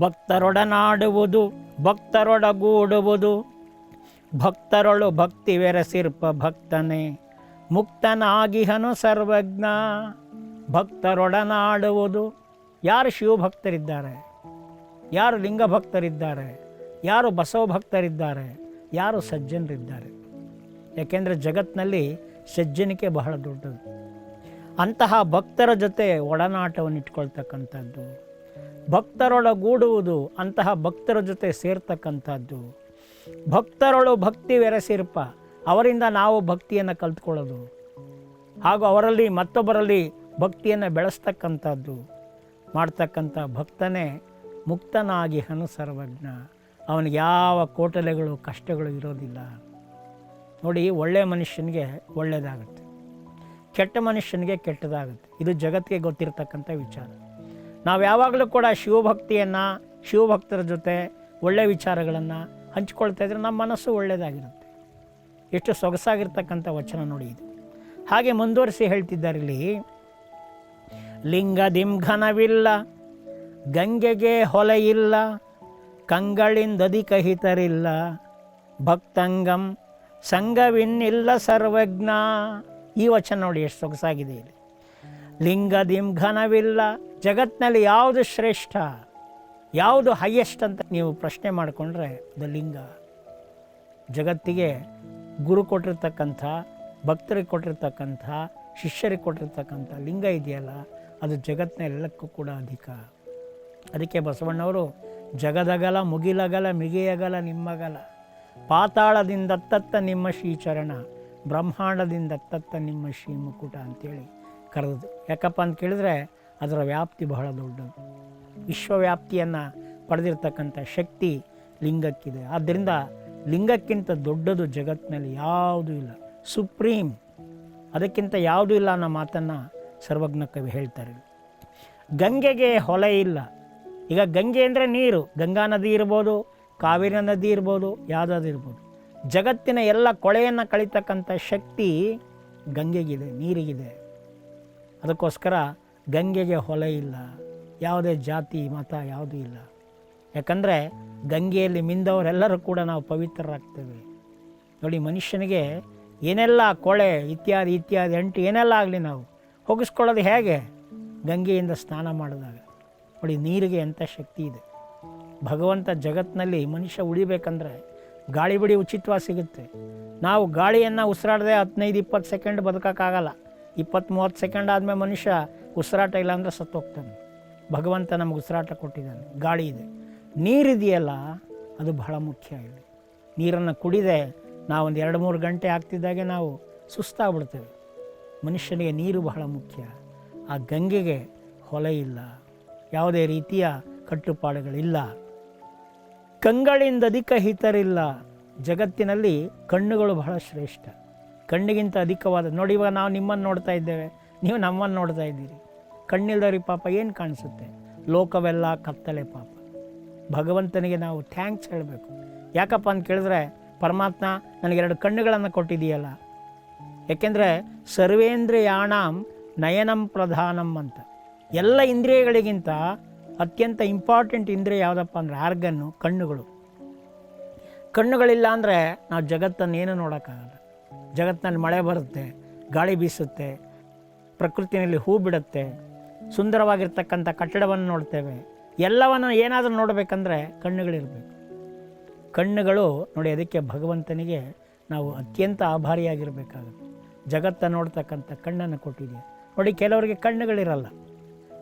ಭಕ್ತರೊಡನಾಡುವುದು, ಭಕ್ತರೊಡಗೂಡುವುದು. ಭಕ್ತರೊಳು ಭಕ್ತಿ ಸಿರ್ಪ ಭಕ್ತನೇ ಮುಕ್ತನಾಗಿಹನು ಸರ್ವಜ್ಞ. ಭಕ್ತರೊಡನಾಡುವುದು, ಯಾರು ಶಿವಭಕ್ತರಿದ್ದಾರೆ? ಯಾರು ಲಿಂಗ ಭಕ್ತರಿದ್ದಾರೆ ಯಾರು ಬಸವ ಭಕ್ತರಿದ್ದಾರೆ ಯಾರು ಸಜ್ಜನರಿದ್ದಾರೆ? ಯಾಕೆಂದರೆ ಜಗತ್ತಿನಲ್ಲಿ ಸಜ್ಜನಿಕೆ ಬಹಳ ದೊಡ್ಡದು. ಅಂತಹ ಭಕ್ತರ ಜೊತೆ ಒಡನಾಟವನ್ನು ಇಟ್ಕೊಳ್ತಕ್ಕಂಥದ್ದು. ಭಕ್ತರೊಳಗೂಡುವುದು ಅಂತಹ ಭಕ್ತರ ಜೊತೆ ಸೇರ್ತಕ್ಕಂಥದ್ದು. ಭಕ್ತರೊಳು ಭಕ್ತಿ ವೆರಸಿರ್ಪ ಅವರಿಂದ ನಾವು ಭಕ್ತಿಯನ್ನು ಕಲ್ತ್ಕೊಳ್ಳೋದು. ಹಾಗೂ ಅವರಲ್ಲಿ ಮತ್ತೊಬ್ಬರಲ್ಲಿ ಭಕ್ತಿಯನ್ನು ಬೆಳೆಸ್ತಕ್ಕಂಥದ್ದು. ಮಾಡ್ತಕ್ಕಂಥ ಭಕ್ತನೇ ಮುಕ್ತನಾಗಿ ಹನು ಸರ್ವಜ್ಞ. ಅವನಿಗೆ ಯಾವ ಕೋಟಲೆಗಳು, ಕಷ್ಟಗಳು ಇರೋದಿಲ್ಲ. ನೋಡಿ ಒಳ್ಳೆಯ ಮನುಷ್ಯನಿಗೆ ಒಳ್ಳೆಯದಾಗುತ್ತೆ ಕೆಟ್ಟ ಮನುಷ್ಯನಿಗೆ ಕೆಟ್ಟದಾಗುತ್ತೆ. ಇದು ಜಗತ್ತಿಗೆ ಗೊತ್ತಿರತಕ್ಕಂಥ ವಿಚಾರ. ನಾವು ಯಾವಾಗಲೂ ಕೂಡ ಶಿವಭಕ್ತಿಯನ್ನು, ಶಿವಭಕ್ತರ ಜೊತೆ ಒಳ್ಳೆಯ ವಿಚಾರಗಳನ್ನು ಹಂಚ್ಕೊಳ್ತಾ ಇದ್ರೆ ನಮ್ಮ ಮನಸ್ಸು ಒಳ್ಳೆಯದಾಗಿರುತ್ತೆ ಎಷ್ಟು ಸೊಗಸಾಗಿರ್ತಕ್ಕಂಥ ವಚನ ನೋಡಿ ಇದು. ಹಾಗೆ ಮುಂದುವರಿಸಿ ಹೇಳ್ತಿದ್ದಾರೆ ಇಲ್ಲಿ ಲಿಂಗದಿಂಘನವಿಲ್ಲ ಗಂಗೆಗೆ ಹೊಲೆಯಿಲ್ಲ ಕಂಗಳಿಂದ ಹಿತರಿಲ್ಲ ಭಕ್ತಂಗಂ ಸಂಘವಿನ್ನಿಲ್ಲ ಸರ್ವಜ್ಞ. ಈ ವಚನ ನೋಡಿ ಎಷ್ಟು ಸೊಗಸಾಗಿದೆ ಇಲ್ಲಿ. ಲಿಂಗದಿಂಘನವಿಲ್ಲ ಜಗತ್ತಿನಲ್ಲಿ ಯಾವುದು ಶ್ರೇಷ್ಠ, ಯಾವುದು ಹೈಯೆಸ್ಟ್ ಅಂತ ನೀವು ಪ್ರಶ್ನೆ ಮಾಡಿಕೊಂಡ್ರೆ ಅದು ಲಿಂಗ. ಜಗತ್ತಿಗೆ ಗುರು ಕೊಟ್ಟಿರ್ತಕ್ಕಂಥ, ಭಕ್ತರಿಗೆ ಕೊಟ್ಟಿರ್ತಕ್ಕಂಥ, ಶಿಷ್ಯರಿಗೆ ಕೊಟ್ಟಿರ್ತಕ್ಕಂಥ ಲಿಂಗ ಇದೆಯಲ್ಲ, ಅದು ಜಗತ್ತಿನ ಎಲ್ಲಕ್ಕೂ ಕೂಡ ಅಧಿಕ. ಅದಕ್ಕೆ ಬಸವಣ್ಣವರು, ಜಗದಗಲ ಮುಗಿಲಗಲ ಮಿಗಿಯಗಲ ನಿಮ್ಮಗಲ, ಪಾತಾಳದಿಂದ ತತ್ತ ನಿಮ್ಮ ಶ್ರೀಚರಣ, ಬ್ರಹ್ಮಾಂಡದಿಂದ ತತ್ತ ನಿಮ್ಮ ಶ್ರೀ ಮುಕುಟ ಅಂತೇಳಿ ಕರೆದು ಯಾಕಪ್ಪ ಅಂತ ಕೇಳಿದ್ರೆ ಅದರ ವ್ಯಾಪ್ತಿ ಬಹಳ ದೊಡ್ಡದು. ವಿಶ್ವವ್ಯಾಪ್ತಿಯನ್ನು ಪಡೆದಿರ್ತಕ್ಕಂಥ ಶಕ್ತಿ ಲಿಂಗಕ್ಕಿದೆ. ಆದ್ದರಿಂದ ಲಿಂಗಕ್ಕಿಂತ ದೊಡ್ಡದು ಜಗತ್ತಿನಲ್ಲಿ ಯಾವುದೂ ಇಲ್ಲ. ಸುಪ್ರೀಂ. ಅದಕ್ಕಿಂತ ಯಾವುದೂ ಇಲ್ಲ ಅನ್ನೋ ಮಾತನ್ನು ಸರ್ವಜ್ಞ ಕವಿ ಹೇಳ್ತಾರೆ. ಗಂಗೆಗೆ ಹೊಲೆ ಇಲ್ಲ. ಈಗ ಗಂಗೆ ಅಂದರೆ ನೀರು. ಗಂಗಾ ನದಿ ಇರ್ಬೋದು, ಕಾವೇರಿ ನದಿ ಇರ್ಬೋದು, ಯಾವುದಾದ್ರು ಇರ್ಬೋದು. ಜಗತ್ತಿನ ಎಲ್ಲ ಕೊಳೆಯನ್ನು ಕಳೀತಕ್ಕಂಥ ಶಕ್ತಿ ಗಂಗೆಗಿದೆ, ನೀರಿಗಿದೆ. ಅದಕ್ಕೋಸ್ಕರ ಗಂಗೆಗೆ ಹೊಲೆ ಇಲ್ಲ, ಯಾವುದೇ ಜಾತಿ, ಮತ ಯಾವುದೂ ಇಲ್ಲ. ಯಾಕಂದರೆ ಗಂಗೆಯಲ್ಲಿ ಮಿಂದವರೆಲ್ಲರೂ ಕೂಡ ನಾವು ಪವಿತ್ರರಾಗ್ತೇವೆ. ನೋಡಿ, ಮನುಷ್ಯನಿಗೆ ಏನೆಲ್ಲ ಕೊಳೆ ಇತ್ಯಾದಿ ಇತ್ಯಾದಿ, ಅಂಟು ಏನೆಲ್ಲ ಆಗಲಿ ನಾವು, ಹೋಗಿಸ್ಕೊಳ್ಳೋದು ಹೇಗೆ? ಗಂಗೆಯಿಂದ ಸ್ನಾನ ಮಾಡಿದಾಗ. ನೋಡಿ, ನೀರಿಗೆ ಎಂಥ ಶಕ್ತಿ ಇದೆ. ಭಗವಂತ ಜಗತ್ತಿನಲ್ಲಿ ಮನುಷ್ಯ ಉಳಿಬೇಕಂದ್ರೆ ಗಾಳಿ ಬಿಡಿ ಉಚಿತವಾಗಿ ಸಿಗುತ್ತೆ. ನಾವು ಗಾಳಿಯನ್ನು ಉಸಿರಾಡದೆ ಹದಿನೈದು, ಇಪ್ಪತ್ತು ಸೆಕೆಂಡ್ ಬದುಕೋಕ್ಕಾಗಲ್ಲ. ಇಪ್ಪತ್ತು ಮೂವತ್ತು ಸೆಕೆಂಡ್ ಆದಮೇಲೆ ಮನುಷ್ಯ ಉಸಿರಾಟ ಇಲ್ಲ ಅಂದರೆ ಸತ್ತೋಗ್ತಾನೆ. ಭಗವಂತ ನಮಗೆ ಉಸಿರಾಟ ಕೊಟ್ಟಿದ್ದಾನೆ. ಗಾಳಿ ಇದೆ. ನೀರಿದೆಯಲ್ಲ, ಅದು ಬಹಳ ಮುಖ್ಯ ಇಲ್ಲಿ. ನೀರನ್ನು ಕುಡಿದೆ, ನಾವೊಂದು ಎರಡು ಮೂರು ಗಂಟೆ ಆಗ್ತಿದ್ದಾಗೆ ನಾವು ಸುಸ್ತಾಗ್ಬಿಡ್ತೇವೆ. ಮನುಷ್ಯನಿಗೆ ನೀರು ಬಹಳ ಮುಖ್ಯ. ಆ ಗಂಗೆಗೆ ಹೊಲೆ ಇಲ್ಲ. ಯಾವುದೇ ರೀತಿಯ ಕಟ್ಟುಪಾಡುಗಳಿಲ್ಲ. ಕಂಗಳಿಂದ ಅಧಿಕ ಹಿತರಿಲ್ಲ. ಜಗತ್ತಿನಲ್ಲಿ ಕಣ್ಣುಗಳು ಬಹಳ ಶ್ರೇಷ್ಠ. ಕಣ್ಣಿಗಿಂತ ಅಧಿಕವಾದ, ನೋಡಿ ಇವಾಗ ನಾವು ನಿಮ್ಮನ್ನು ನೋಡ್ತಾ ಇದ್ದೇವೆ. ನೀವು ನಮ್ಮನ್ನು ನೋಡ್ತಾ ಇದ್ದೀರಿ. ಕಣ್ಣಿಲ್ದವ್ರಿ ಪಾಪ ಏನು ಕಾಣಿಸುತ್ತೆ? ಲೋಕವೆಲ್ಲ ಕತ್ತಲೆ ಪಾಪ. ಭಗವಂತನಿಗೆ ನಾವು ಥ್ಯಾಂಕ್ಸ್ ಹೇಳಬೇಕು. ಯಾಕಪ್ಪ ಅಂತ ಕೇಳಿದ್ರೆ, ಪರಮಾತ್ಮ ನನಗೆರಡು ಕಣ್ಣುಗಳನ್ನು ಕೊಟ್ಟಿದೆಯಲ್ಲ. ಯಾಕೆಂದರೆ ಸರ್ವೇಂದ್ರಿಯಾಣಂ ನಯನಂ ಪ್ರಧಾನಂ ಅಂತ. ಎಲ್ಲ ಇಂದ್ರಿಯಗಳಿಗಿಂತ ಅತ್ಯಂತ ಇಂಪಾರ್ಟೆಂಟ್ ಇಂದ್ರಿಯ ಯಾವುದಪ್ಪ ಅಂದರೆ ಆರ್ಗನ್ನು, ಕಣ್ಣುಗಳು. ಕಣ್ಣುಗಳಿಲ್ಲ ಅಂದರೆ ನಾವು ಜಗತ್ತನ್ನು ಏನು ನೋಡೋಕ್ಕಾಗಲ್ಲ. ಜಗತ್ತಿನಲ್ಲಿ ಮಳೆ ಬರುತ್ತೆ, ಗಾಳಿ ಬೀಸುತ್ತೆ ಪ್ರಕೃತಿನಲ್ಲಿ ಹೂ ಬಿಡುತ್ತೆ, ಸುಂದರವಾಗಿರ್ತಕ್ಕಂಥ ಕಟ್ಟಡವನ್ನು ನೋಡ್ತೇವೆ. ಎಲ್ಲವನ್ನು ಏನಾದರೂ ನೋಡಬೇಕಂದ್ರೆ ಕಣ್ಣುಗಳಿರಬೇಕು. ಕಣ್ಣುಗಳು ನೋಡಿ ಅದಕ್ಕೆ ಭಗವಂತನಿಗೆ ನಾವು ಅತ್ಯಂತ ಆಭಾರಿಯಾಗಿರಬೇಕಾಗುತ್ತೆ. ಜಗತ್ತ ನೋಡ್ತಕ್ಕಂಥ ಕಣ್ಣನ್ನು ಕೊಟ್ಟಿದೆ. ನೋಡಿ, ಕೆಲವರಿಗೆ ಕಣ್ಣುಗಳಿರಲ್ಲ.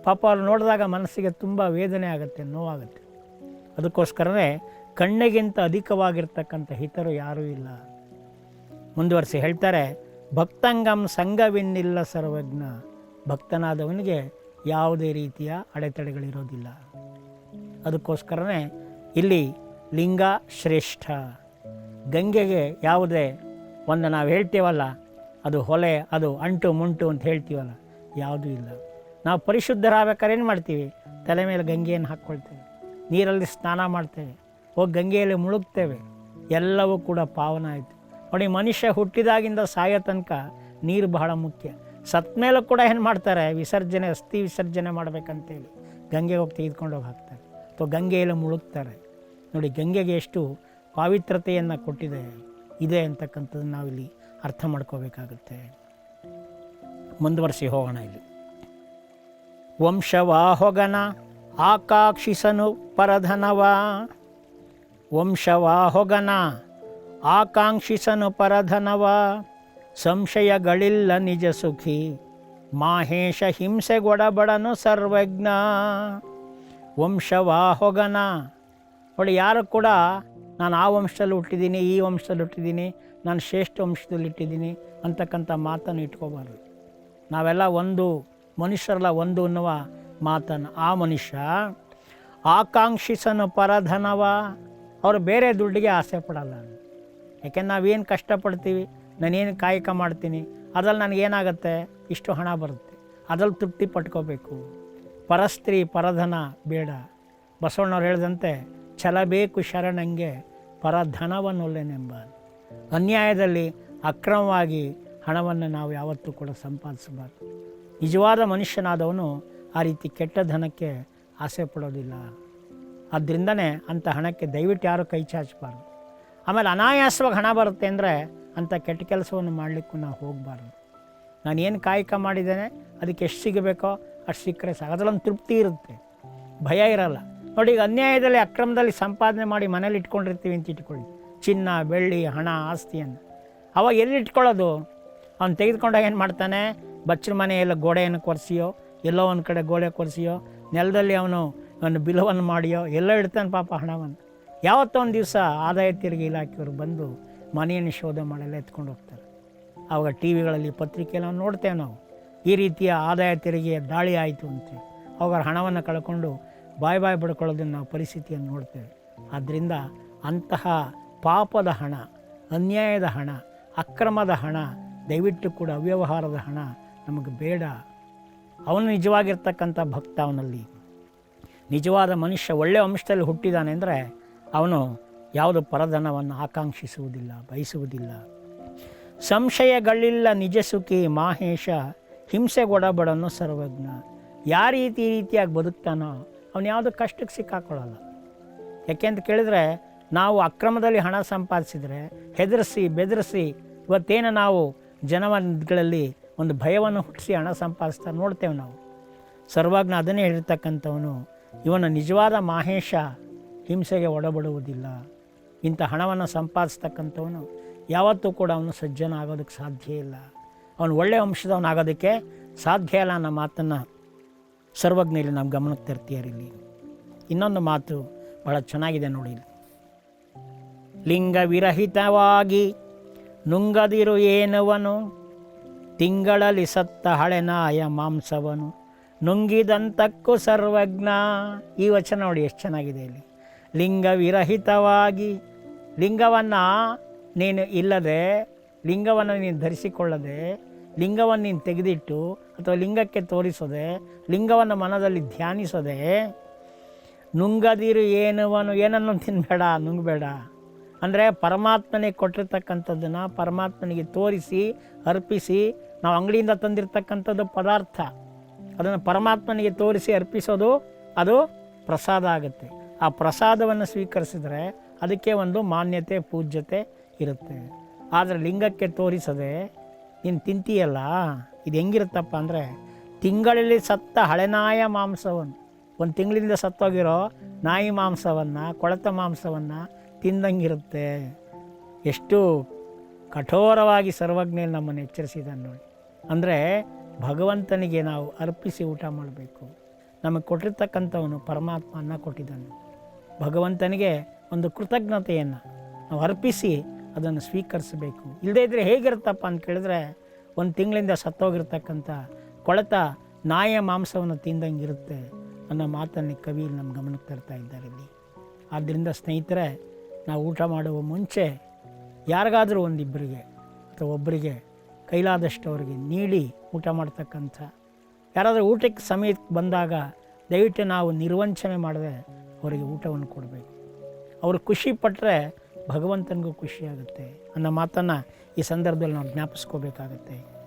ಪಾಪ ಅವ್ರು ನೋಡಿದಾಗ ಮನಸ್ಸಿಗೆ ತುಂಬ ವೇದನೆ ಆಗುತ್ತೆ, ನೋವಾಗುತ್ತೆ. ಅದಕ್ಕೋಸ್ಕರವೇ ಕಣ್ಣಿಗಿಂತ ಅಧಿಕವಾಗಿರ್ತಕ್ಕಂಥ ಹಿತರು ಯಾರೂ ಇಲ್ಲ. ಮುಂದುವರಿಸಿ ಹೇಳ್ತಾರೆ ಭಕ್ತಂಗಂ ಸಂಘವಿನ್ನಿಲ್ಲ ಸರ್ವಜ್ಞ. ಭಕ್ತನಾದವನಿಗೆ ಯಾವುದೇ ರೀತಿಯ ಅಡೆತಡೆಗಳಿರೋದಿಲ್ಲ. ಅದಕ್ಕೋಸ್ಕರನೇ ಇಲ್ಲಿ ಲಿಂಗ ಶ್ರೇಷ್ಠ. ಗಂಗೆಗೆ ಯಾವುದೇ ಒಂದು ನಾವು ಹೇಳ್ತೀವಲ್ಲ, ಅದು ಹೊಲೆ, ಅದು ಅಂಟು ಮುಂಟು ಅಂತ ಹೇಳ್ತೀವಲ್ಲ, ಯಾವುದೂ ಇಲ್ಲ. ನಾವು ಪರಿಶುದ್ಧರಾಗಬೇಕಾದ್ರೆ ಏನು ಮಾಡ್ತೀವಿ? ತಲೆ ಮೇಲೆ ಗಂಗೆಯನ್ನು ಹಾಕ್ಕೊಳ್ತೇವೆ. ನೀರಲ್ಲಿ ಸ್ನಾನ ಮಾಡ್ತೇವೆ. ಹೋಗಿ ಗಂಗೆಯಲ್ಲಿ ಮುಳುಗ್ತೇವೆ. ಎಲ್ಲವೂ ಕೂಡ ಪಾವನ ಆಯಿತು. ನೋಡಿ, ಮನುಷ್ಯ ಹುಟ್ಟಿದಾಗಿಂದ ಸಾಯೋ ತನಕ ನೀರು ಬಹಳ ಮುಖ್ಯ. ಸತ್ ಮೇಲೂ ಕೂಡ ಏನು ಮಾಡ್ತಾರೆ, ವಿಸರ್ಜನೆ, ಅಸ್ಥಿ ವಿಸರ್ಜನೆ ಮಾಡಬೇಕಂತೇಳಿ ಗಂಗೆ ಹೋಗಿ ತೆಗೆದುಕೊಂಡು ಹೋಗಿ ಹಾಕ್ತಾರೆ. ಅಥವಾ ಗಂಗೆಯಲ್ಲಿ ಮುಳುಗ್ತಾರೆ. ನೋಡಿ, ಗಂಗೆಗೆ ಎಷ್ಟು ಪಾವಿತ್ರತೆಯನ್ನು ಕೊಟ್ಟಿದೆ, ಇದೆ ಅಂತಕ್ಕಂಥದ್ದು ನಾವಿಲ್ಲಿ ಅರ್ಥ ಮಾಡ್ಕೋಬೇಕಾಗುತ್ತೆ. ಮುಂದುವರಿಸಿ ಹೋಗೋಣ ಇಲ್ಲಿ. ವಂಶವಾಹೊಗನ ಆಕಾಕ್ಷಿಸನು ಪರಧನವ. ವಂಶವಾಹೊಗನ ಆಕಾಂಕ್ಷಿಸನು ಪರಧನವ, ಸಂಶಯಗಳಿಲ್ಲ ನಿಜ ಸುಖಿ, ಮಾಹೇಶ ಹಿಂಸೆಗೊಡಬಡನು ಸರ್ವಜ್ಞ. ವಂಶವಾಹೊಗನ ನೋಡಿ ಯಾರು ಕೂಡ, ನಾನು ಆ ವಂಶದಲ್ಲಿ ಹುಟ್ಟಿದ್ದೀನಿ, ಈ ವಂಶದಲ್ಲಿ ಹುಟ್ಟಿದ್ದೀನಿ, ನಾನು ಶ್ರೇಷ್ಠ ವಂಶದಲ್ಲಿ ಇಟ್ಟಿದ್ದೀನಿ ಅಂತಕ್ಕಂಥ ಮಾತನ್ನು ಇಟ್ಕೋಬಾರ್ದು. ನಾವೆಲ್ಲ ಒಂದು, ಮನುಷ್ಯರಲ್ಲ ಒಂದು ಅನ್ನುವ ಮಾತನ್ನು. ಆ ಮನುಷ್ಯ ಆಕಾಂಕ್ಷಿಸನು ಪರಧನವ, ಅವರು ಬೇರೆ ದುಡ್ಡಿಗೆ ಆಸೆ ಪಡಲ್ಲ. ಯಾಕೆಂದ್ರೆ ನಾವೇನು ಕಷ್ಟಪಡ್ತೀವಿ? ನಾನೇನು ಕಾಯಕ ಮಾಡ್ತೀನಿ? ಅದ್ರಲ್ಲಿ ನನಗೇನಾಗುತ್ತೆ? ಇಷ್ಟು ಹಣ ಬರುತ್ತೆ. ಅದ್ರಲ್ಲಿ ತೃಪ್ತಿ ಪಟ್ಕೋಬೇಕು. ಪರಸ್ತ್ರೀ ಪರಧನ ಬೇಡ. ಬಸವಣ್ಣವ್ರು ಹೇಳಿದಂತೆ ಛಲ ಬೇಕು ಶರಣಂಗೆ ಪರಧನವನ್ನೊಲ್ಲೆನೆಂಬ. ಅನ್ಯಾಯದಲ್ಲಿ ಅಕ್ರಮವಾಗಿ ಹಣವನ್ನು ನಾವು ಯಾವತ್ತೂ ಕೂಡ ಸಂಪಾದಿಸಬಾರ್ದು. ನಿಜವಾದ ಮನುಷ್ಯನಾದವನು ಆ ರೀತಿ ಕೆಟ್ಟ ಧನಕ್ಕೆ ಆಸೆ ಪಡೋದಿಲ್ಲ. ಆದ್ದರಿಂದನೇ ಅಂಥ ಹಣಕ್ಕೆ ದಯವಿಟ್ಟು ಯಾರು ಕೈ ಚಾಚಬಾರ್ದು. ಆಮೇಲೆ ಅನಾಯಾಸವಾಗಿ ಹಣ ಬರುತ್ತೆ ಅಂದರೆ ಅಂಥ ಕೆಟ್ಟ ಕೆಲಸವನ್ನು ಮಾಡಲಿಕ್ಕೂ ನಾವು ಹೋಗಬಾರ್ದು. ನಾನು ಏನು ಕಾಯಕ ಮಾಡಿದ್ದೇನೆ, ಅದಕ್ಕೆ ಎಷ್ಟು ಸಿಗಬೇಕೋ ಅಷ್ಟು ಸಿಕ್ಕರೆ ಸಾಕು. ಅದರಲ್ಲೊಂದು ತೃಪ್ತಿ ಇರುತ್ತೆ. ಭಯ ಇರಲ್ಲ. ನೋಡಿ, ಈಗ ಅನ್ಯಾಯದಲ್ಲಿ, ಅಕ್ರಮದಲ್ಲಿ ಸಂಪಾದನೆ ಮಾಡಿ ಮನೇಲಿ ಇಟ್ಕೊಂಡಿರ್ತೀವಿ ಅಂತ ಇಟ್ಕೊಳ್ಳಿ. ಚಿನ್ನ, ಬೆಳ್ಳಿ, ಹಣ, ಆಸ್ತಿಯನ್ನು. ಅವಾಗ ಎಲ್ಲಿ ಇಟ್ಕೊಳ್ಳೋದು? ಅವ್ನು ತೆಗೆದುಕೊಂಡಾಗ ಏನು ಮಾಡ್ತಾನೆ? ಬಚ್ಚರ ಮನೆಯೆಲ್ಲ ಗೋಡೆಯನ್ನು ಕೊರೆಸಿಯೋ, ಎಲ್ಲೋ ಒಂದು ಕಡೆ ಗೋಡೆ ಕೊರೆಸಿಯೋ, ನೆಲದಲ್ಲಿ ಅವನು ಒಂದು ಬಿಲವನ್ನು ಮಾಡಿಯೋ, ಎಲ್ಲ ಇಡ್ತಾನೆ ಪಾಪ ಹಣವನ್ನು. ಯಾವತ್ತೋ ಒಂದು ದಿವಸ ಆದಾಯ ತೆರಿಗೆ ಇಲಾಖೆಯವರು ಬಂದು ಮನೆಯನ್ನು ಶೋಧ ಮಾಡಲು ಎತ್ಕೊಂಡು ಹೋಗ್ತಾರೆ. ಆವಾಗ ಟಿ ವಿಗಳಲ್ಲಿ ನಾವು ನೋಡ್ತೇವೆ ನಾವು. ಈ ರೀತಿಯ ಆದಾಯ ತೆರಿಗೆ ದಾಳಿ ಆಯಿತು ಅಂತೇಳಿ ಅವಾಗ ಹಣವನ್ನು ಕಳ್ಕೊಂಡು ಬಾಯ್ ಬಾಯ್ ಬಡ್ಕೊಳ್ಳೋದನ್ನು ನಾವು ಪರಿಸ್ಥಿತಿಯನ್ನು ನೋಡ್ತೇವೆ. ಆದ್ದರಿಂದ ಅಂತಹ ಪಾಪದ ಹಣ, ಅನ್ಯಾಯದ ಹಣ, ಅಕ್ರಮದ ಹಣ, ದಯವಿಟ್ಟು ಕೂಡ ಅವ್ಯವಹಾರದ ಹಣ ನಮಗೆ ಬೇಡ. ಅವನು ನಿಜವಾಗಿರ್ತಕ್ಕಂಥ ಭಕ್ತ ಅವನಲ್ಲಿ. ನಿಜವಾದ ಮನುಷ್ಯ ಒಳ್ಳೆಯ ವಂಶದಲ್ಲಿ ಹುಟ್ಟಿದಾನೆ ಅಂದರೆ ಅವನು ಯಾವುದು ಪರಧನವನ್ನು ಆಕಾಂಕ್ಷಿಸುವುದಿಲ್ಲ, ಬಯಸುವುದಿಲ್ಲ. ಸಂಶಯಗಳಿಲ್ಲ ನಿಜ ಸುಖಿ ಮಾಹೇಶ, ಹಿಂಸೆಗೊಡಬಡನು ಸರ್ವಜ್ಞ. ಯಾವ ರೀತಿ ರೀತಿಯಾಗಿ ಬದುಕ್ತಾನೋ ಅವನು ಯಾವುದು ಕಷ್ಟಕ್ಕೆ ಸಿಕ್ಕಾಕೊಳ್ಳಲ್ಲ. ಯಾಕೆಂತ ಕೇಳಿದ್ರೆ ನಾವು ಅಕ್ರಮದಲ್ಲಿ ಹಣ ಸಂಪಾದಿಸಿದರೆ ಹೆದರಿಸಿ, ಬೆದರಿಸಿ ಇವತ್ತೇನು ನಾವು ಜನವನ್ಗಳಲ್ಲಿ ಒಂದು ಭಯವನ್ನು ಹುಟ್ಟಿಸಿ ಹಣ ಸಂಪಾದಿಸ್ತಾ ನೋಡ್ತೇವೆ ನಾವು. ಸರ್ವಜ್ಞ ಅದನ್ನೇ ಹೇಳಿರ್ತಕ್ಕಂಥವನು, ಇವನ ನಿಜವಾದ ಮಾಹೇಶ ಹಿಂಸೆಗೆ ಒಡಬಡುವುದಿಲ್ಲ. ಇಂಥ ಹಣವನ್ನು ಸಂಪಾದಿಸ್ತಕ್ಕಂಥವನು ಯಾವತ್ತೂ ಕೂಡ ಅವನು ಸಜ್ಜನ ಆಗೋದಕ್ಕೆ ಸಾಧ್ಯ ಇಲ್ಲ. ಅವನು ಒಳ್ಳೆಯ ವಂಶದವನಾಗೋದಕ್ಕೆ ಸಾಧ್ಯ ಇಲ್ಲ ಅನ್ನೋ ಮಾತನ್ನು ಸರ್ವಜ್ಞರಲ್ಲಿ ನಮ್ಮ ಗಮನಕ್ಕೆ ತರ್ತೀಯರಿಲ್ಲಿ ಇನ್ನೊಂದು ಮಾತು ಭಾಳ ಚೆನ್ನಾಗಿದೆ ನೋಡಿ ಇಲ್ಲಿ. ಲಿಂಗ ವಿರಹಿತವಾಗಿ ನುಂಗದಿರು ಏನುವನು? ತಿಂಗಳಲ್ಲಿ ಸತ್ತ ಹಳೆನಾಯ ಮಾಂಸವನು. ನುಂಗಿದಂತಕ್ಕೂ ಸರ್ವಜ್ಞ. ಈ ವಚನ ನೋಡಿ ಎಷ್ಟು ಚೆನ್ನಾಗಿದೆ ಇಲ್ಲಿ. ಲಿಂಗ ವಿರಹಿತವಾಗಿ ಲಿಂಗವನ್ನು ನೀನು ಇಲ್ಲದೆ, ಲಿಂಗವನ್ನು ನೀನು ಧರಿಸಿಕೊಳ್ಳದೆ, ಲಿಂಗವನ್ನು ನೀನು ತೆಗೆದಿಟ್ಟು ಅಥವಾ ಲಿಂಗಕ್ಕೆ ತೋರಿಸದೆ, ಲಿಂಗವನ್ನು ಮನದಲ್ಲಿ ಧ್ಯಾನಿಸದೆ, ನುಂಗದಿರು ಏನುವನು, ಏನನ್ನು ತಿನ್ನಬೇಡ ನುಂಗಬೇಡ. ಅಂದರೆ ಪರಮಾತ್ಮನಿಗೆ ಕೊಟ್ಟಿರ್ತಕ್ಕಂಥದ್ದನ್ನು ಪರಮಾತ್ಮನಿಗೆ ತೋರಿಸಿ, ಅರ್ಪಿಸಿ, ನಾವು ಅಂಗಡಿಯಿಂದ ತಂದಿರತಕ್ಕಂಥದ್ದು ಪದಾರ್ಥ. ಅದನ್ನು ಪರಮಾತ್ಮನಿಗೆ ತೋರಿಸಿ ಅರ್ಪಿಸೋದು, ಅದು ಪ್ರಸಾದ ಆಗುತ್ತೆ. ಆ ಪ್ರಸಾದವನ್ನು ಸ್ವೀಕರಿಸಿದರೆ ಅದಕ್ಕೆ ಒಂದು ಮಾನ್ಯತೆ, ಪೂಜ್ಯತೆ ಇರುತ್ತೆ. ಆದರೆ ಲಿಂಗಕ್ಕೆ ತೋರಿಸದೆ ನೀನು ತಿಂತೀಯಲ್ಲ, ಇದು ಹೆಂಗಿರುತ್ತಪ್ಪ ಅಂದರೆ ತಿಂಗಳಲ್ಲಿ ಸತ್ತ ಹಳೆನಾಯ ಮಾಂಸವನ್ನು, ಒಂದು ತಿಂಗಳಿಂದ ಸತ್ತೋಗಿರೋ ನಾಯಿ ಮಾಂಸವನ್ನು, ಕೊಳೆತ ಮಾಂಸವನ್ನು ತಿಂದಂಗಿರುತ್ತೆ. ಎಷ್ಟು ಕಠೋರವಾಗಿ ಸರ್ವಜ್ಞೆ ನಮ್ಮನ್ನು ಎಚ್ಚರಿಸಿದ್ದಾನೆ ನೋಡಿ. ಅಂದರೆ ಭಗವಂತನಿಗೆ ನಾವು ಅರ್ಪಿಸಿ ಊಟ ಮಾಡಬೇಕು. ನಮಗೆ ಕೊಟ್ಟಿರ್ತಕ್ಕಂಥವನು ಪರಮಾತ್ಮನ ಕೊಟ್ಟಿದ್ದಾನೆ. ಭಗವಂತನಿಗೆ ಒಂದು ಕೃತಜ್ಞತೆಯನ್ನು ನಾವು ಅರ್ಪಿಸಿ ಅದನ್ನು ಸ್ವೀಕರಿಸಬೇಕು. ಇಲ್ಲದೇ ಇದ್ದರೆ ಹೇಗಿರುತ್ತಪ್ಪ ಅಂತ ಕೇಳಿದ್ರೆ ಒಂದು ತಿಂಗಳಿಂದ ಸತ್ತೋಗಿರ್ತಕ್ಕಂಥ ಕೊಳೆತ ನಾಯ ಮಾಂಸವನ್ನು ತಿಂದಂಗಿರುತ್ತೆ ಅನ್ನೋ ಮಾತನ್ನು ಕವಿ ನಮ್ಮ ಗಮನಕ್ಕೆ ತರ್ತಾ ಇದ್ದಾರೆ ಇಲ್ಲಿ. ಆದ್ದರಿಂದ ಸ್ನೇಹಿತರೆ, ನಾವು ಊಟ ಮಾಡುವ ಮುಂಚೆ ಯಾರಿಗಾದರೂ ಒಂದಿಬ್ಬರಿಗೆ ಅಥವಾ ಒಬ್ಬರಿಗೆ ಕೈಲಾದಷ್ಟು ಅವರಿಗೆ ನೀಡಿ ಊಟ ಮಾಡ್ತಕ್ಕಂಥ, ಯಾರಾದರೂ ಊಟಕ್ಕೆ ಸಮಯಕ್ಕೆ ಬಂದಾಗ ದಯವಿಟ್ಟು ನಾವು ನಿರ್ವಂಚನೆ ಮಾಡದೆ ಅವರಿಗೆ ಊಟವನ್ನು ಕೊಡಬೇಕು. ಅವರು ಖುಷಿ ಪಟ್ಟರೆ ಭಗವಂತನಿಗೂ ಖುಷಿಯಾಗುತ್ತೆ ಅನ್ನೋ ಮಾತನ್ನು ಈ ಸಂದರ್ಭದಲ್ಲಿ ನಾವು ಜ್ಞಾಪಿಸ್ಕೋಬೇಕಾಗತ್ತೆ.